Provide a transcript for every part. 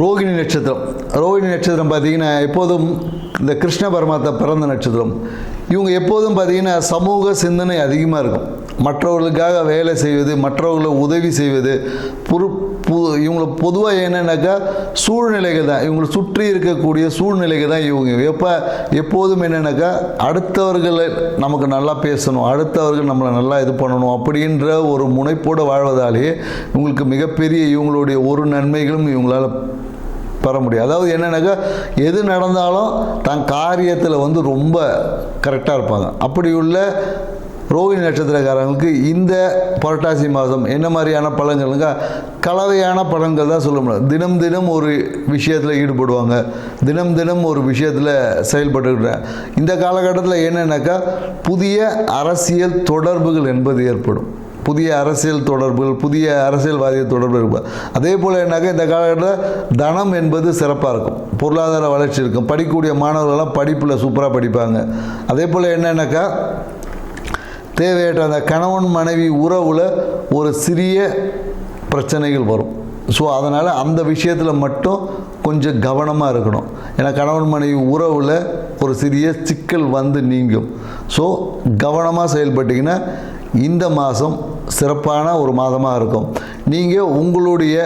ரோகிணி நட்சத்திரம். ரோகிணி நட்சத்திரம் பார்த்திங்கன்னா எப்போதும் இந்த கிருஷ்ண பரமாத்த பிறந்த நட்சத்திரம். இவங்க எப்போதும் பார்த்திங்கன்னா சமூக சிந்தனை அதிகமாக இருக்கும். மற்றவர்களுக்காக வேலை செய்வது மற்றவர்களை உதவி செய்வது புரு பு இவங்களை பொதுவாக என்னென்னாக்கா சூழ்நிலைகள் தான். இவங்களை சுற்றி இருக்கக்கூடிய சூழ்நிலைகள் தான் இவங்க. எப்போ எப்போதும் என்னென்னாக்கா அடுத்தவர்களை நமக்கு நல்லா பேசணும். அடுத்தவர்கள் நம்மளை நல்லா இது பண்ணணும் அப்படின்ற ஒரு முனைப்போடு வாழ்வதாலே இவங்களுக்கு மிகப்பெரிய இவங்களுடைய ஒரு நன்மைகளும் இவங்களால் பெற முடியும். அதாவது என்னென்னாக்கா எது நடந்தாலும் தன் காரியத்தில் வந்து ரொம்ப கரெக்டாக இருப்பாங்க. அப்படி உள்ள ரோஹிணி நட்சத்திரக்காரங்களுக்கு இந்த புரட்டாசி மாதம் என்ன மாதிரியான பலன்கள்ங்க கலவையான பலன்கள் தான் சொல்ல முடியும். தினம் தினம் ஒரு விஷயத்தில் ஈடுபடுவாங்க. தினம் தினம் ஒரு விஷயத்தில் செயல்பட்டுக்கிட்ட இந்த காலகட்டத்தில் என்னென்னாக்கா புதிய அரசியல் தொடர்புகள் என்பது ஏற்படும். புதிய அரசியல் தொடர்புகள் புதிய அரசியல்வாதிய தொடர்பு இருக்கும். அதே போல் என்னாக்கா இந்த காலகட்டத்தில் தனம் என்பது சிறப்பாக இருக்கும். பொருளாதார வளர்ச்சி இருக்கும். படிக்கக்கூடிய மாணவர்கள்லாம் படிப்பில் சூப்பராக படிப்பாங்க. அதே போல் என்னென்னாக்கா தேவையற்ற அந்த கணவன் மனைவி உறவில் ஒரு சிறிய பிரச்சனைகள் வரும். ஸோ அதனால் அந்த விஷயத்தில் மட்டும் கொஞ்சம் கவனமாக இருக்கணும். ஏன்னா கணவன் மனைவி உறவில் ஒரு சிறிய சிக்கல் வந்து நீங்கும். ஸோ கவனமாக செயல்பட்டிங்கன்னா இந்த மாதம் சிறப்பான ஒரு மாதமாக இருக்கும். நீங்கள் உங்களுடைய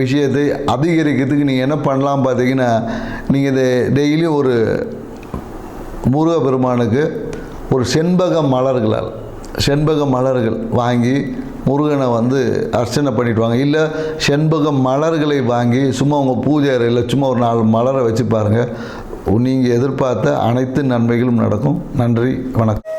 விஷயத்தை அதிகரிக்கிறதுக்கு நீங்கள் என்ன பண்ணலாம் பார்த்தீங்கன்னா நீங்கள் இதை டெய்லி ஒரு முருகப்பெருமானுக்கு ஒரு செண்பக மலர்களால் செண்பக மலர்கள் வாங்கி முருகனை வந்து அர்ச்சனை பண்ணிவிடுவாங்க இல்லை செண்பக மலர்களை வாங்கி சும்மா உங்கள் பூஜை அறையில் சும்மா ஒரு நாலு மலரை வச்சு பாருங்கள் நீங்கள் எதிர்பார்த்த அனைத்து நன்மைகளும் நடக்கும். நன்றி வணக்கம்.